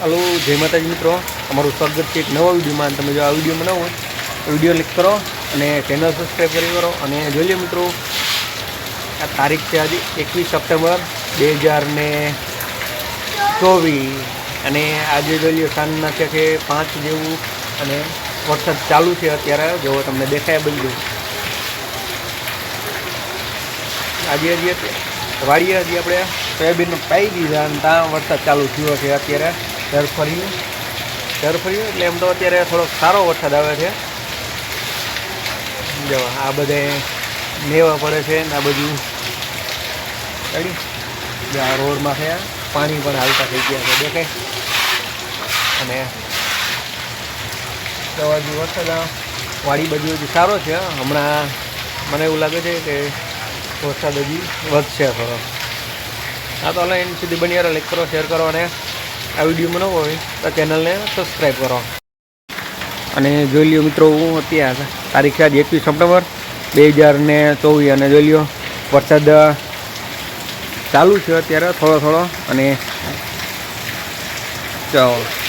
હાલો, જય માતાજી મિત્રો. અમારું સ્વાગત છે એક નવા વિડીયોમાં. તમે જો આ વીડિયો બનાવો વીડિયો ક્લિક કરો અને ચેનલ સબસ્ક્રાઈબ કરી કરો. અને જોઈ લો મિત્રો, આ તારીખ છે આજે એકવીસ સપ્ટેમ્બર બે હજાર ને ચોવીસ. અને આજે જોઈ લો સાંજના છે કે પાંચ જેવું અને વરસાદ ચાલુ છે અત્યારે. જો તમને દેખાય બધું. આજે હજી વાડીએ હજી આપણે સોયાબીનનો પાઈ દીધા અને ત્યાં વરસાદ ચાલુ થયો છે અત્યારે. દર ફર્યું એટલે એમ તો અત્યારે થોડોક સારો વરસાદ આવે છે. જો આ બધે મેવા પડે છે ને આ બધું. રેડી જો આ રોડમાં છે, પાણી પણ હાલતા થઈ ગયા છે, દેખાય. અને તો હજુ વરસાદ વાડી બાજુ હજી સારો છે હમણાં મને એવું લાગે છે કે વરસાદ હજી વધશે થોડો. હા, તો ઓનલાઈન સુધી બની લાઈક કરો શેર કરો અને આ વીડિયો ન હોય તો ચેનલને સબસ્ક્રાઈબ કરો. અને જોઈ લ્યો મિત્રો, હું અત્યારે તારીખ આજ એકવીસ સપ્ટેમ્બર બે હજાર ને ચોવીસ અને જોઈ લ્યો, વરસાદ ચાલુ છે અત્યારે થોડો થોડો અને, ચાલો.